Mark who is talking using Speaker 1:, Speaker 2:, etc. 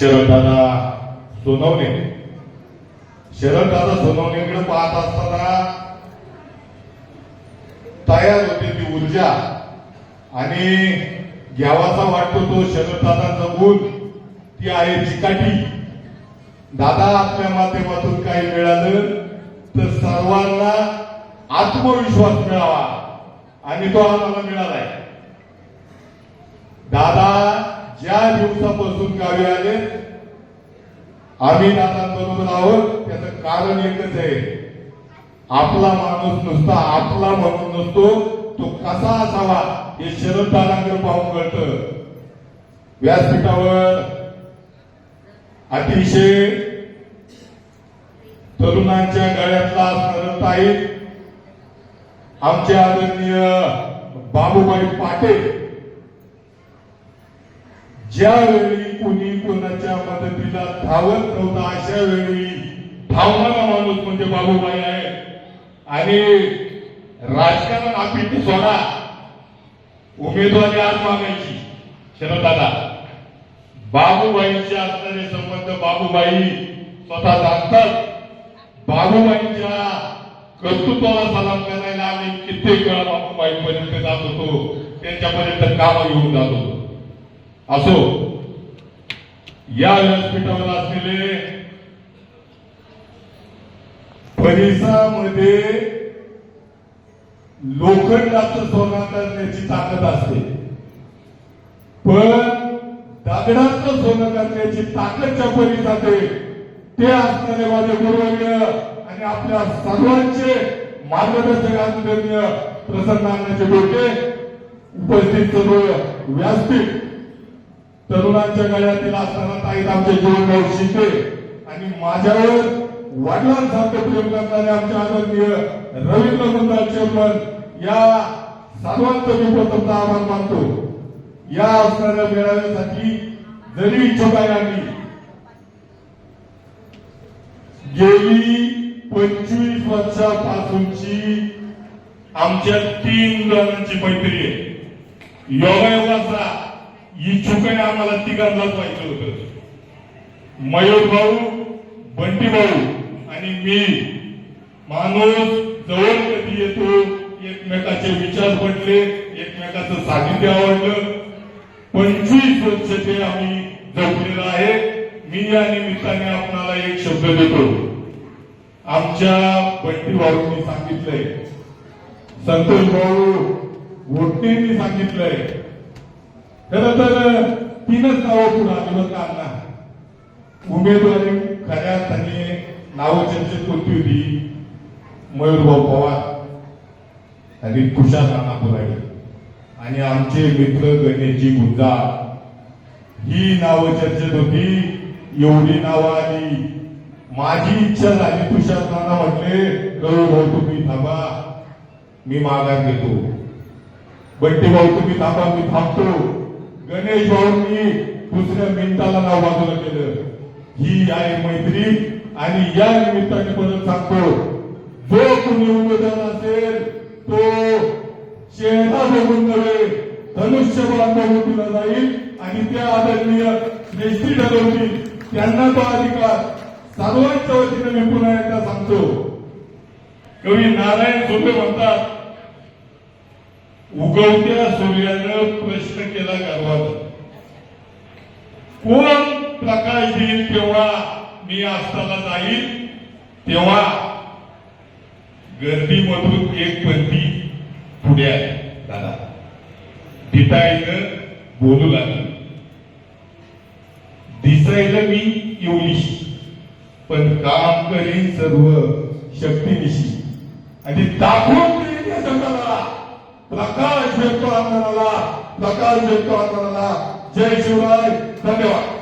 Speaker 1: शरददादा सोनवणे. शरददादा सोनवणेकडे पाहत असताना तयार होते ती ऊर्जा. आणि घ्यावाचा वाटतो तो शरददादांचा गुण ती आहे चिकाटी. दादा आपल्या माध्यमातून काही मिळालं तर सर्वांना आत्मविश्वास मिळावा. आणि तो आम्हाला मिळालाय. दादा गावी आले. आम्ही दादांबरोबर आहोत त्याचं कारण एकच आहे. आपला माणूस नुसता आपला म्हणून नसतो तो कसा असावा हे शरद दादांकडे पाहून कळतं. व्यासपीठावर अतिशय तरुणांच्या गळ्यातला स्मरण ताई आमचे आदरणीय बाबूबाई पाटील ज्यावेळी कुणी कोणाच्या मदतीला धावत नव्हता अशा वेळी धावणारा माणूस म्हणजे बाबूबाई आहे. आणि राजकारण आपण सोडा. उमेदवारी आज मागायची. शरदादा बाबूबाईंचे असणारे संबंध बाबूबाई स्वतः सांगतात बाबूबाईंच्या कर्तृत्वाला सलाम करायला आम्ही कित्येक वेळा बाबूबाईंपर्यंत जात होतो. त्यांच्यापर्यंत काम घेऊन जात होतो. असो. या व्यासपीठावर असलेले परिसरामध्ये लोखंडाचं सोनं करण्याची ताकद असते. पण दगडाचं सोनं करण्याची ताकदच्या परिसरात ते असणारे माझे गुरुवर्य आणि आपल्या सर्वांचे मार्गदर्शक प्रसन्न आणण्याचे डोके उपस्थित सर्व व्यासपीठ तरुणांच्या गळ्यातील असताना ताईत आमचे जीवनभाऊ शिंदे आणि माझ्यावर वडिलांसारखं प्रेम करणारे आमचे आदरणीय रवींद्र मंडळ चेअरमन या सर्वांचं मी प्रथमतः आभार मानतो. या असणाऱ्या मेळाव्यासाठी जरी इच्छुक आहे आम्ही गेली पंचवीस वर्षापासूनची आमच्या तीन जणांची मैत्री आहे. योगायोगाचा इच्छुकाने आम्हाला तिघांनाच पाहिजे होतं. मयूर भाऊ बंटी भाऊ आणि मी माणूस जवळ कधी येतो एकमेकाचे विचार पडले एकमेकाचं सानिध्य आवडलं. पंचवीस वर्ष ते आम्ही जपलेलं आहे. मी या निमित्ताने आपणाला एक शब्द देतो. आमच्या बंटी भाऊंनी सांगितलंय. संतोष भाऊ घोटणेंनी सांगितलंय. खर तर तीनच नावं पुढे आली बरं अण्णा उमेदवारी खऱ्या अर्थाने नावं चर्चेत कोणती होती? मयूरभाऊ पवार आणि तुषार राणा पुराडे आणि आमचे मित्र गणेशजी गुंजा ही नावं चर्चेत होती एवढी नावं आली. माझी इच्छा झाली तुषार राणा म्हटले रवी भाऊ तुम्ही थांबा. मी माघार घेतो. बंटी भाऊ तुम्ही थांबा मी थांबतो. गणेश भाऊंनी दुसऱ्या मिनिटाला नाव बाजूला केलं. ही आहे मैत्री आणि या निमित्ताने परत सांगतो जो कोणी उमेदवार असेल तो चेहरा बघून नव्हे धनुष्यबाण बघून दिला जाईल आणि त्या आदरणीय श्रेष्ठी ठरवतील. त्यांना तो अधिकार सर्वांच्या वतीने मी पुन्हा एकदा सांगतो. कवी नारायण झोपे म्हणतात उगवत्या सूर्यानं प्रश्न केला गर्वाचा कोण प्रकाश देईल तेव्हा मी असताना जाईल तेव्हा गर्दीमधून एक पंथी पुढे आहे. दादा. दिसायला बोलू लागलं. दिसायला मी येऊलिशी पण काम करीन सर्व शक्तीनिशी. आणि दाखवून या प्रकाश भेटतो आंदोलनाला प्रकाश भेटतो आंदोलनाला जय शिवराय. धन्यवाद.